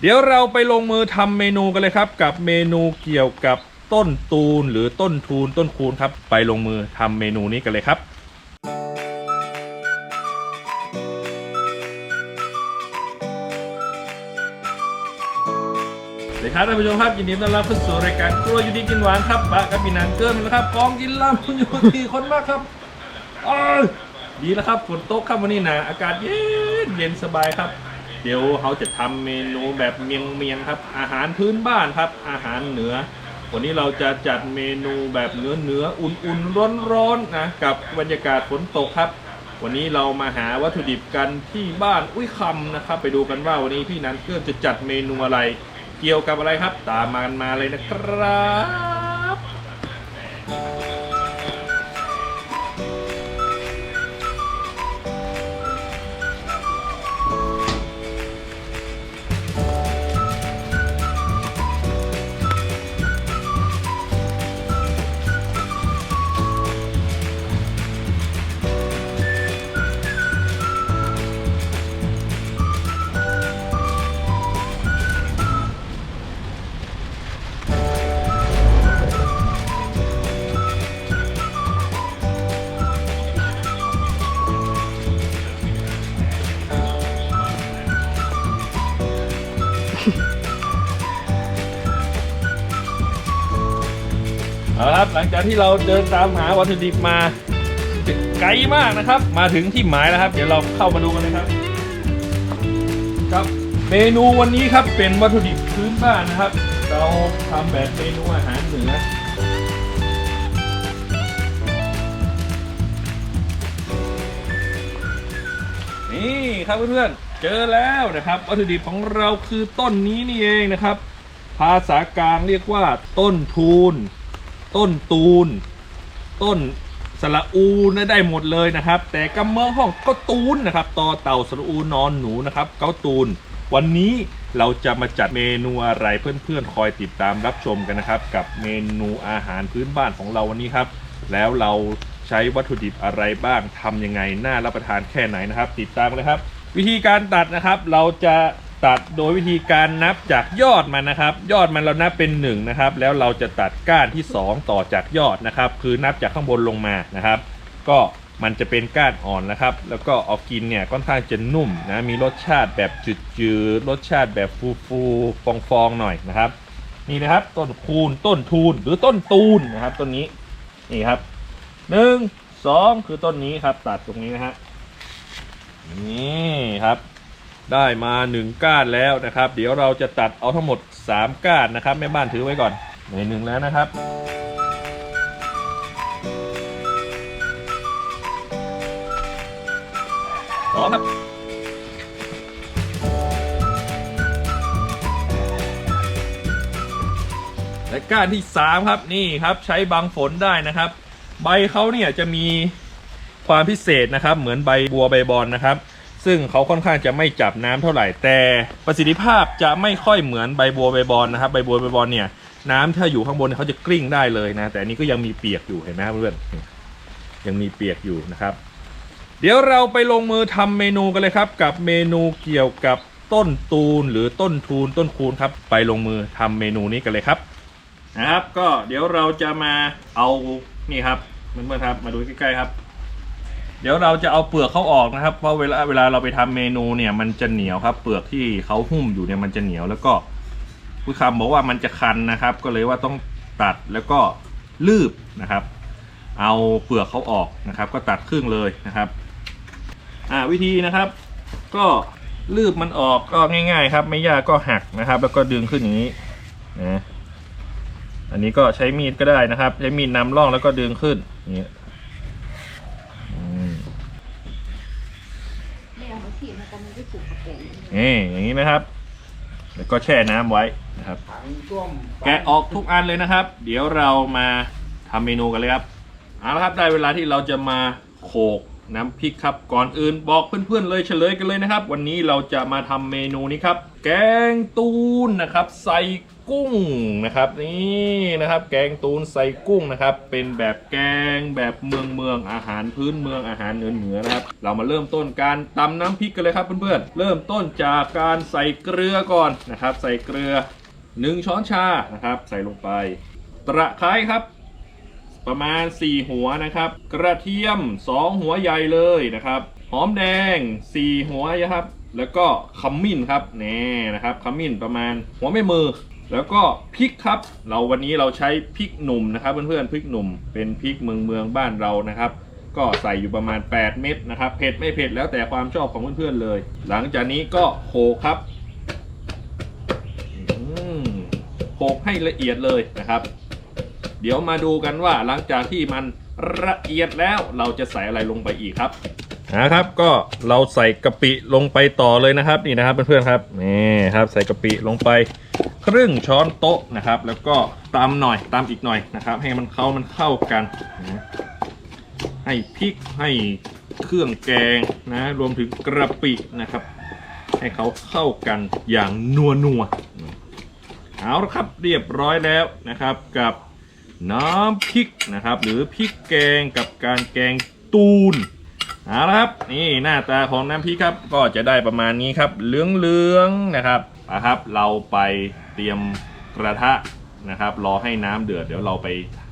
เดี๋ยวเราไปลงมือทำเมนูกันเลยครับ กับเมนูเกี่ยวกับต้นตูนหรือต้นทูนต้นคูนครับ ไปลงมือทำเมนูนี้กันเลยครับสวัสดีครับท่านผู้ชมครับยินดีต้อนรับเข้าสู่รายการครัวยูดีกินหวานครับปะกับพี่นันเกินแล้วครับกองกินลำคุณอยู่ที่คนมากครับอ้าวดีแล้วครับฝนตกครับวันนี้นะอากาศเย็นเย็นสบายครับ เดี๋ยวเขาจะทำเมนูแบบเมียงเมียงครับ อาหารพื้นบ้านครับ อาหารเหนือ วันนี้เราจะจัดเมนูแบบเนื้อเนื้ออุ่นๆร้อนๆนะกับบรรยากาศฝนตกครับ วันนี้เรามาหาวัตถุดิบกันที่บ้านอุ้ยคำนะครับ ไปดูกันว่าวันนี้พี่นันเกินจะจัดเมนูอะไร เกี่ยวกับอะไรครับ ตามมากันมาเลยนะครับ เอาละครับหลังจากที่เราเดินตามหาวัตถุดิบมาไกลมากนะครับ มาถึงที่หมายแล้วครับ เดี๋ยวเราเข้ามาดูกันเลยครับ ครับ เมนูวันนี้ครับเป็นวัตถุดิบพื้นบ้านนะครับ เราทำแบบเมนูอาหารเหนือนี่ครับเพื่อนๆ เจอแล้วนะครับ วัตถุดิบของเราคือต้นนี้นี่เองนะครับ ภาษากลางเรียกว่าต้นทูน ต้นตูน ต้นสระอูนะได้หมดเลยนะครับ แต่กำเมืองห้องก็ตูนนะครับต่อเต่าสระอูนอนหนูนะครับเกาตูน วันนี้เราจะมาจัดเมนูอะไรเพื่อนๆ คอยติดตามรับชมกันนะครับ กับเมนูอาหารพื้นบ้านของเราวันนี้ครับ แล้วเราใช้วัตถุดิบอะไรบ้างทำยังไงน่ารับประทานแค่ไหนนะครับ ติดตามเลยครับ วิธีการตัดนะครับเราจะ ตัดโดยวิธีการนับจากยอดมันนะครับ ยอดมันเรานับเป็น1นงนะครับ แล้วเราจะตัดก้านที่ 2 ต่อจากยอดนะครับ คือนับจากข้างบนลงมานะครับ ก็มันจะเป็นก้านอ่อนนะครับ แล้วก็เอากินเนี่ยค่อนข้างจะนุ่มนะ มีรสชาติแบบจืดๆ รสชาติแบบฟูๆ ฟองๆ หน่อยนะครับ นี่นะครับ ต้นคูน ต้นทูน หรือต้นตูนนะครับ ต้นนี้ นี่ครับหนึ่งสองคือต้นนี้ครับ ตัดตรงนี้นะฮะ นี่ครับ ได้มาหนึ่งก้านแล้วนะครับ เดี๋ยวเราจะตัดเอาทั้งหมด 3 ก้านนะครับ แม่บ้านถือไว้ก่อนในหนึ่งแล้วนะครับสอครับ และก้านที่ 3 ครับนี่ครับใช้บังฝนได้นะครับ ใบเขาเนี่ยจะมีความพิเศษนะครับ เหมือนใบบัวใบบอลนะครับ ซึ่งเขาค่อนข้างจะไม่จับน้ำเท่าไหร่ แต่ประสิทธิภาพจะไม่ค่อยเหมือนใบบัวใบบอลนะครับ ใบบัวใบบอลเนี่ยน้ำถ้าอยู่ข้างบนเนยเขาจะกลิ้งได้เลยนะ แต่อันนี้ก็ยังมีเปียกอยู่เห็นไหมครับเพื่อนยังมีเปียกอยู่นะครับ เดี๋ยวเราไปลงมือทำเมนูกันเลยครับ กับเมนูเกี่ยวกับต้นตูนหรือต้นทูนต้นคูนครับ ไปลงมือทำเมนูนี้กันเลยครับนะครับ ก็เดี๋ยวเราจะมาเอานี่ครับเพื่อนๆครับมาดูใกล้ๆครับ เดี๋ยวเราจะเอาเปลือกเขาออกนะครับ เพราะเวลาเวลาเราไปทำเมนูเนี่ยมันจะเหนียวครับ เปลือกที่เขาหุ้มอยู่เนี่ยมันจะเหนียวแล้วก็ผู้คำบอกว่ามันจะคันนะครับ ก็เลยว่าต้องตัดแล้วก็ลืบนะครับ เอาเปลือกเขาออกนะครับ ก็ตัดครึ่งเลยนะครับอ่าวิธีนะครับ ก็ลืบมันออกก็ง่าย ๆ ครับ ไม่ยากก็หักนะครับ แล้วก็ดึงขึ้นอย่างนี้นะอันนี้ก็ใช้มีดก็ได้นะครับ ใช้มีดนำร่องแล้วก็ดึงขึ้นอย่างนี้ม ไม่เอามาขีดมันก็ไม่ได้ผูกกระเป๋ง นี่อย่างนี้นะครับ แล้วก็แช่น้ำไว้นะครับ แกะออกทุกอันเลยนะครับ เดี๋ยวเรามาทำเมนูกันเลยครับเอาละครับได้เวลาที่เราจะมาโขก น้ำพริกครับ ก่อนอื่นบอกเพื่อนๆเลยเฉลยกันเลยนะครับ วันนี้เราจะมาทำเมนูนี้ครับ แกงตูนนะครับ ใส่กุ้งนะครับนี่นะครับ แกงตูนใส่กุ้งนะครับ เป็นแบบแกงแบบเมืองเมืองอาหารพื้นเมืองอาหารเหนือเหนือนะครับ เรามาเริ่มต้นการตำน้ำพริกกันเลยครับเพื่อนๆเริ่มต้นจากการใส่เกลือก่อนนะครับ ใส่เกลือหนึ่งช้อนชานะครับ ใส่ลงไป ตะไคร้ครับ ประมาณ 4 หัวนะครับ กระเทียม 2 หัวใหญ่เลยนะครับ หอมแดง 4 หัวนะครับ แล้วก็ขมิ้นครับแน่นะครับขมิ้นประมาณหัวไม่มือ แล้วก็พริกครับ เราวันนี้เราใช้พริกหนุ่มนะครับ เพื่อนๆพริกหนุ่มเป็นพริกเมืองเมืองบ้านเรานะครับก็ใส่อยู่ประมาณ 8 เม็ดนะครับ เผ็ดไม่เผ็ดแล้วแต่ความชอบของเพื่อนๆเลย หลังจากนี้ก็โขลกครับโขลกให้ละเอียดเลยนะครับ เดี๋ยวมาดูกันว่าหลังจากที่มันละเอียดแล้วเราจะใส่อะไรลงไปอีกครับนะครับก็เราใส่กะปิลงไปต่อเลยนะครับนี่นะครับเพื่อนๆครับนี่ครับใส่กะปิลงไปครึ่งช้อนโต๊ะนะครับ แล้วก็ตามหน่อยตามอีกหน่อยนะครับ ให้มันเข้ามันเข้ากันนะให้พริกให้เครื่องแกงนะรวมถึงกระปินะครับ ให้เขาเข้ากันอย่างนัวนัวเอาละครับเรียบร้อยแล้วนะครับกับ น้ำพริกนะครับ หรือพริกแกงกับการแกงตูนเอาละครับนี่หน้าตาของน้ำพริกครับก็จะได้ประมาณนี้ครับเหลืองๆนะครับนะครับ เราไปเตรียมกระทะนะครับ รอให้น้ำเดือดเดี๋ยวเราไป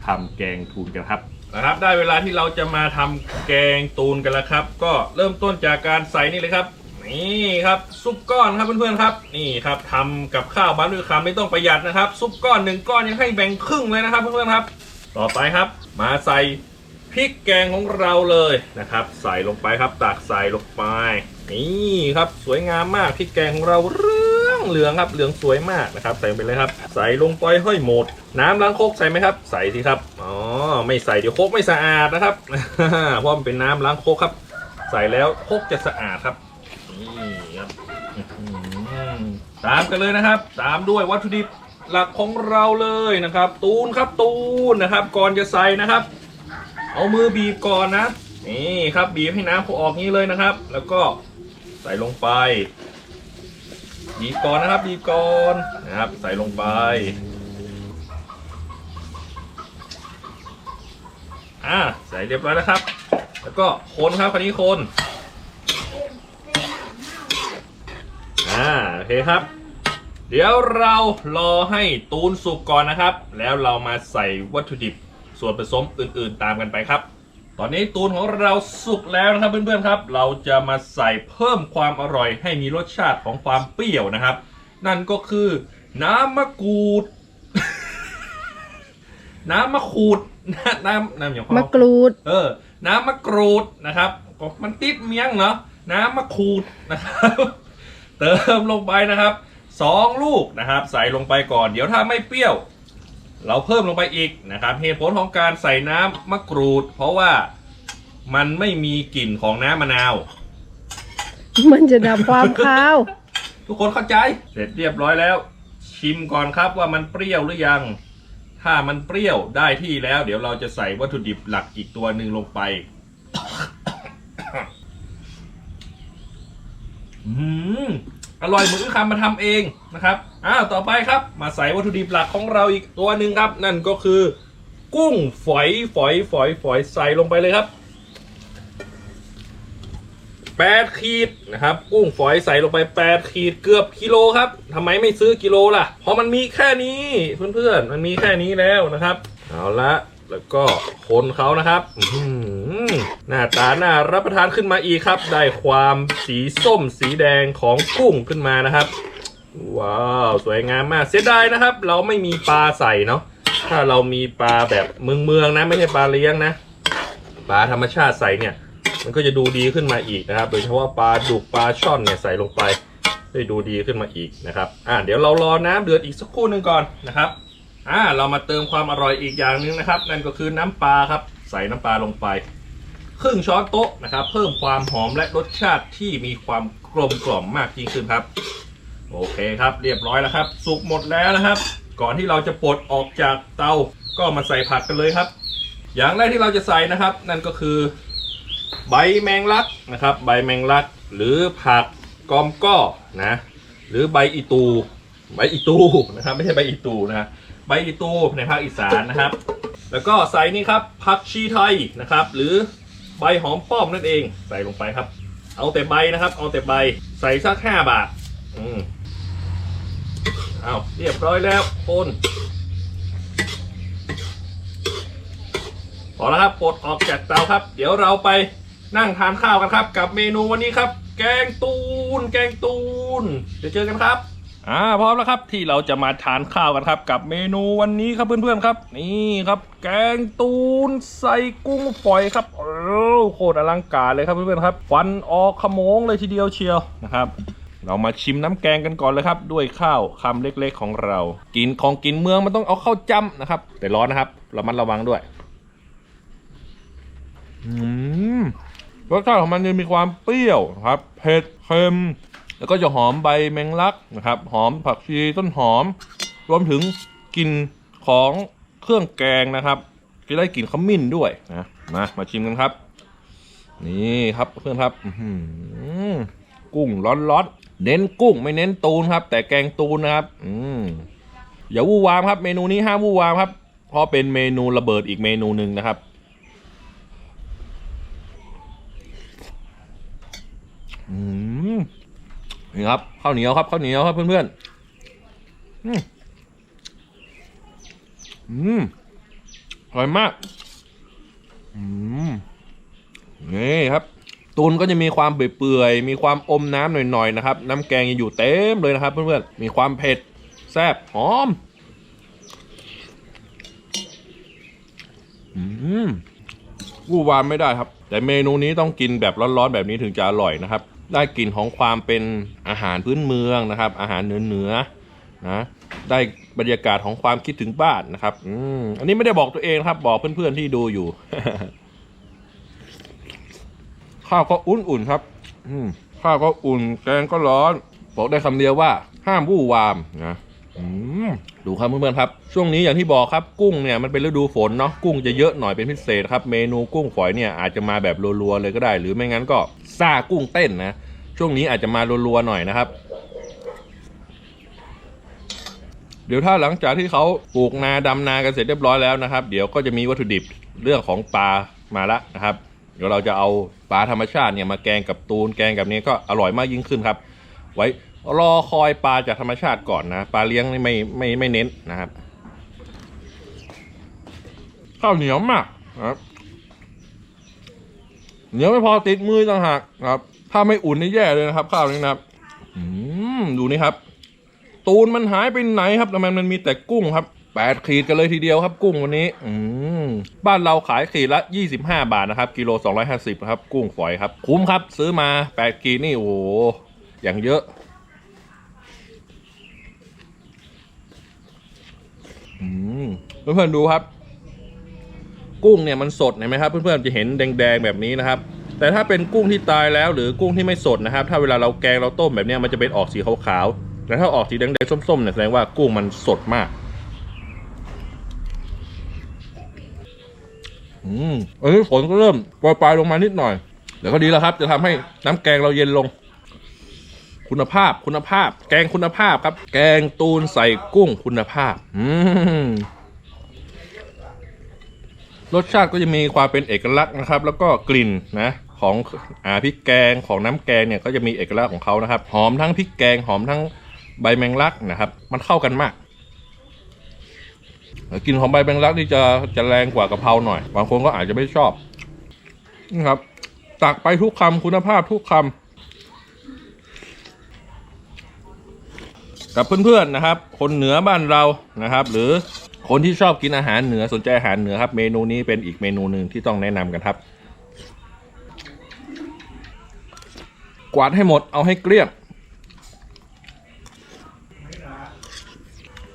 ทำแกงตูนกันครับนะครับ ได้เวลาที่เราจะมาทำแกงตูนกันแล้วครับ ก็เริ่มต้นจากการใส่นี่เลยครับ นี่ครับซุปก้อนครับเพื่อนๆครับ นี่ครับทำกับข้าวบ้านด้วยคำไม่ต้องประหยัดนะครับ ซุปก้อนหนึ่งก้อนยังให้แบ่งครึ่งเลยนะครับเพื่อนๆครับ ต่อไปครับ มาใส่พริกแกงของเราเลยนะครับ ใส่ลงไปครับตักใส่ลงไป นี่ครับสวยงามมากพริกแกงของเราเรื่องเหลืองครับเหลืองสวยมากนะครับ ใส่ไปเลยครับ ใส่ลงไปห้อยหมด น้ำล้างโคกใส่ไหมครับ ใส่สิครับอ๋อไม่ใส่เดี๋ยวโคกไม่สะอาดนะครับเพราะมันเป็นน้ำล้างโคกครับ ใส่แล้วโคกจะสะอาดครับ นี่ครับอื้อหือ ตามกันเลยนะครับ ตามด้วยวัตถุดิบหลักของเราเลยนะครับ ตูนครับตูนนะครับ ก่อนจะใส่นะครับ เอามือบีบก่อนนะนี่ครับบีบให้น้ำเขาออกนี้เลยนะครับ แล้วก็ใส่ลงไปบีบก่อนนะครับบีบก่อนนะครับ ใส่ลงไปอ่าใส่เรียบร้อยแล้วครับ แล้วก็คนครับคราวนี้คนอ่าโอเคครับ เดี๋ยวเรารอให้ตูนสุกก่อนนะครับ แล้วเรามาใส่วัตถุดิบส่วนผสมอื่นๆตามกันไปครับ ตอนนี้ตูนของเราสุกแล้วนะครับเพื่อนๆครับ เราจะมาใส่เพิ่มความอร่อยให้มีรสชาติของความเปรี้ยวนะครับ นั่นก็คือน้ำมะกรูด น้ำมะขูด น้ำน้ำอย่างมะกรูด เออ น้ำมะกรูดนะครับก็มันติดเมียงเนาะน้ำมะขูดนะครับ เติมลงไปนะครับ สองลูกนะครับ ใส่ลงไปก่อน เดี๋ยวถ้าไม่เปรี้ยว เราเพิ่มลงไปอีกนะครับเหตุผลของการใส่น้ำมะกรูด เพราะว่ามันไม่มีกลิ่นของน้ำมะนาว มันจะดับความคาว ทุกคนเข้าใจ เสร็จเรียบร้อยแล้ว ชิมก่อนครับว่ามันเปรี้ยวหรือยัง ถ้ามันเปรี้ยวได้ที่แล้ว เดี๋ยวเราจะใส่วัตถุดิบหลักอีกตัวหนึ่งลงไปอืม อร่อยเหมือนที่คำมาทำเองนะครับอ้าวต่อไปครับมาใส่วัตถุดิบหลักของเราอีกตัวหนึ่งครับ นั่นก็คือ กุ้งฝอยฝอยฝอยฝอยใส่ลงไปเลยครับแปดขีดนะครับ กุ้งฝอยใส่ลงไปแปดขีดเกือบกิโลครับทำไมไม่ซื้อกิโลล่ะ เพราะมันมีแค่นี้เพื่อนๆมันมีแค่นี้แล้วนะครับ เอาละแล้วก็คนเขานะครับ อื หน้าตาน่ารับประทานขึ้นมาอีกครับ ได้ความสีส้มสีแดงของกุ้งขึ้นมานะครับ ว้าว สวยงามมากเสียดายนะครับ เราไม่มีปลาใส่เนาะถ้าเรามีปลาแบบเมืองเมืองๆนะ ไม่ใช่ปลาเลี้ยงนะปลาธรรมชาติใส่เนี่ย มันก็จะดูดีขึ้นมาอีกนะครับ โดยเฉพาะปลาดุกปลาช่อนเนี่ยใส่ลงไปได้ดูดีขึ้นมาอีกนะครับอ่าเดี๋ยวเรารอน้ำเดือดอีกสักครู่หนึ่งก่อนนะครับอ่าเรามาเติมความอร่อยอีกอย่างหนึ่งนะครับ นั่นก็คือน้ำปลาครับ ใส่น้ำปลาลงไป ครึ่งช้อนโต๊ะนะครับ เพิ่มความหอมและรสชาติที่มีความกลมกล่อมมากยิ่งขึ้นครับ โอเคครับ เรียบร้อยแล้วครับ สุกหมดแล้วนะครับ ก่อนที่เราจะปลดออกจากเตาก็มาใส่ผักกันเลยครับ อย่างแรกที่เราจะใส่นะครับ นั่นก็คือ ใบแมงลักนะครับ ใบแมงลัก หรือผักกอมก้อนะหรือใบอีตู ใบอีตูนะครับ ไม่ใช่ใบอีตูนะใบอีตูในภาคอีสานนะครับ แล้วก็ใส่นี่ครับผักชีไทยนะครับ หรือ ใบหอมป้อมนั่นเองใส่ลงไปครับ เอาแต่ใบนะครับ เอาแต่ใบใส่สักห้าบาท อืมเอาเรียบร้อยแล้วคนพอแล้วครับปลดออกจากเตาครับ เดี๋ยวเราไปนั่งทานข้าวกันครับ กับเมนูวันนี้ครับ แกงตูน แกงตูนเดี๋ยวเจอกันครับ อ่าพร้อมแล้วครับที่เราจะมาทานข้าวกันครับ กับเมนูวันนี้ครับเพื่อนๆครับ นี่ครับ แกงตูนใส่กุ้งฝอยครับโอ้โคตรอลังการเลยครับเพื่อนๆครับฟันออกขโมงเลยทีเดียวเชียวนะครับ เรามาชิมน้ำแกงกันก่อนเลยครับ ด้วยข้าวคำเล็กๆของเรา กินของกินเมืองมันต้องเอาเข้าวจ้ำนะครับ แต่ร้อนนะครับระมัดระวังด้วยอืมรสชาติของมันจะมีความเปรี้ยวครับเผ็ดเค็ม แล้วก็จะหอมใบแมงลักนะครับ หอมผักชีต้นหอม รวมถึงกลิ่นของเครื่องแกงนะครับจะได้กลิ่นขมิ้นด้วยนะมามาชิมกันครับ นี่ครับเพื่อนครับอื้อหือกุ้งร้อนๆเน้นกุ้งไม่เน้นตูนครับ แต่แกงตูนนะครับ อืมอย่าวู่วามครับ เมนูนี้ห้ามวู่วามครับ เพราะเป็นเมนูระเบิดอีกเมนูหนึ่งนะครับอืม นี่ครับข้าวเหนียวครับข้าวเหนียวครับเพื่อนๆอืมอืมอร่อยมากอืมนี่ครับตูนก็จะมีความเปื่อยๆมีความอมน้ำหน่อยๆนะครับ น้ำแกงยังอยู่เต็มเลยนะครับ เพื่อนๆมีความเผ็ดแซ่บหอมอืมวู่วามไม่ได้ครับ แต่เมนูนี้ต้องกินแบบร้อนๆแบบนี้ถึงจะอร่อยนะครับ ได้กลิ่นของความเป็นอาหารพื้นเมืองนะครับ อาหารเหนือๆนะได้บรรยากาศของความคิดถึงบ้านนะครับอืมอันนี้ไม่ได้บอกตัวเองครับ บอกเพื่อนๆที่ดูอยู่ ข้าวก็อุ่นๆครับ อืมข้าวก็อุ่นแกงก็ร้อน บอกได้คำเดียวว่า ห้ามวู่วามนะอืม ดูครับเพื่อนๆครับ ช่วงนี้อย่างที่บอกครับกุ้งเนี่ยมันเป็นฤดูฝนเนาะกุ้งจะเยอะหน่อยเป็นพิเศษครับ เมนูกุ้งฝอยเนี่ยอาจจะมาแบบรัวๆเลยก็ได้ หรือไม่งั้นก็ซ่ากุ้งเต้นนะ ช่วงนี้อาจจะมารัวๆหน่อยนะครับ เดี๋ยวถ้าหลังจากที่เขาปลูกนาดำนากันเสร็จเรียบร้อยแล้วนะครับ เดี๋ยวก็จะมีวัตถุดิบเรื่องของปลามาละนะครับ เดี๋ยวเราจะเอาปลาธรรมชาติเนี่ยมาแกงกับตูนแกงกับนี้ก็อร่อยมากยิ่งขึ้นครับ ไว้ รอคอยปลาจากธรรมชาติก่อนนะปลาเลี้ยงนี่ไม่ไม่ไม่เน้นนะครับข้าวเหนียวมากนะครับเหนียวไม่พอติดมือต่างหากนะครับ ถ้าไม่อุ่นนี่แย่เลยนะครับข้าวนี้นะครับดูนี่ครับ ตูนมันหายไปไหนครับทำไมมันมีแต่กุ้งครับแปดขีดกันเลยทีเดียวครับ กุ้งวันนี้ อืบ้านเราขายขีดละยี่สิบห้าบาทนะครับ กิโลสองร้อยห้าสิบครับ กุ้งฝอยครับ คุ้มครับ ซื้อมาแปดขีดนี่โอ้โหอย่างเยอะ อืมเพื่อนๆดูครับ กุ้งเนี่ยมันสดเห็นไหมครับ เพื่อนๆจะเห็นแดงๆแบบนี้นะครับ แต่ถ้าเป็นกุ้งที่ตายแล้วหรือกุ้งที่ไม่สดนะครับ ถ้าเวลาเราแกงเราต้มแบบนี้มันจะเป็นออกสีขาวๆแต่ถ้าออกสีแดงๆส้มๆเนี่ยแสดงว่ากุ้งมันสดมากอืมอันนี้ฝนก็เริ่มปล่อยๆลงมานิดหน่อยเดี๋ยวก็ดีแล้วครับ จะทำให้น้ำแกงเราเย็นลง คุณภาพคุณภาพ แกงคุณภาพครับ แกงตูนใส่กุ้งคุณภาพ อืมรสชาติก็จะมีความเป็นเอกลักษณ์นะครับ แล้วก็กลิ่นนะของอ่าพริกแกงของน้ำแกงเนี่ยก็จะมีเอกลักษณ์ของเขานะครับ หอมทั้งพริกแกงหอมทั้งใบแมงลักนะครับ มันเข้ากันมากกลิ่นของใบแมงลักนี่จะจะแรงกว่ากะเพราหน่อย บางคนก็อาจจะไม่ชอบนี่ครับ ตักไปทุกคำคุณภาพทุกคำ กับเพื่อนๆนะครับ คนเหนือบ้านเรานะครับ หรือคนที่ชอบกินอาหารเหนือสนใจอาหารเหนือครับ เมนูนี้เป็นอีกเมนูหนึ่งที่ต้องแนะนำกันครับ กวาดให้หมดเอาให้เกลี้ยง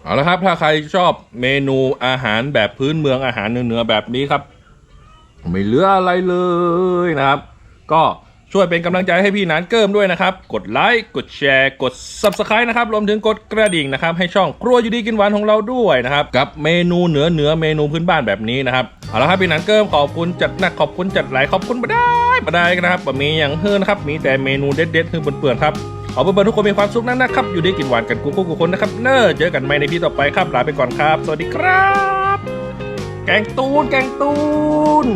เอาละครับ ถ้าใครชอบเมนูอาหารแบบพื้นเมืองอาหารเหนือแบบนี้ครับ ไม่เหลืออะไรเลยนะครับ ก็ ช่วยเป็นกำลังใจให้พี่นานเกิมด้วยนะครับ กดไลค์กดแชร์ กด subscribe นะครับ รวมถึงกดกระดิ่งนะครับ ให้ช่องครัวอยู่ดีกินหวานของเราด้วยนะครับ กับเมนูเหนือเหนือเมนูพื้นบ้านแบบนี้นะครับ เอาละครับพี่นานเกิมขอบคุณจัดหนักขอบคุณจัดหลายขอบคุณมาได้มาได้นะครับมีอย่างเฮือนะครับมีแต่เมนูเด็ดๆคือเปื่อนๆครับขอเพื่อนๆทุกคนมีความสุขนั้นนะครับ อยู่ดีกินหวานกันกูกูกูคนนะครับเนอเจอกันใหม่ในพี่ต่อไปครับลาไปก่อนครับ สวัสดีครับ แกงตูนแกงตูน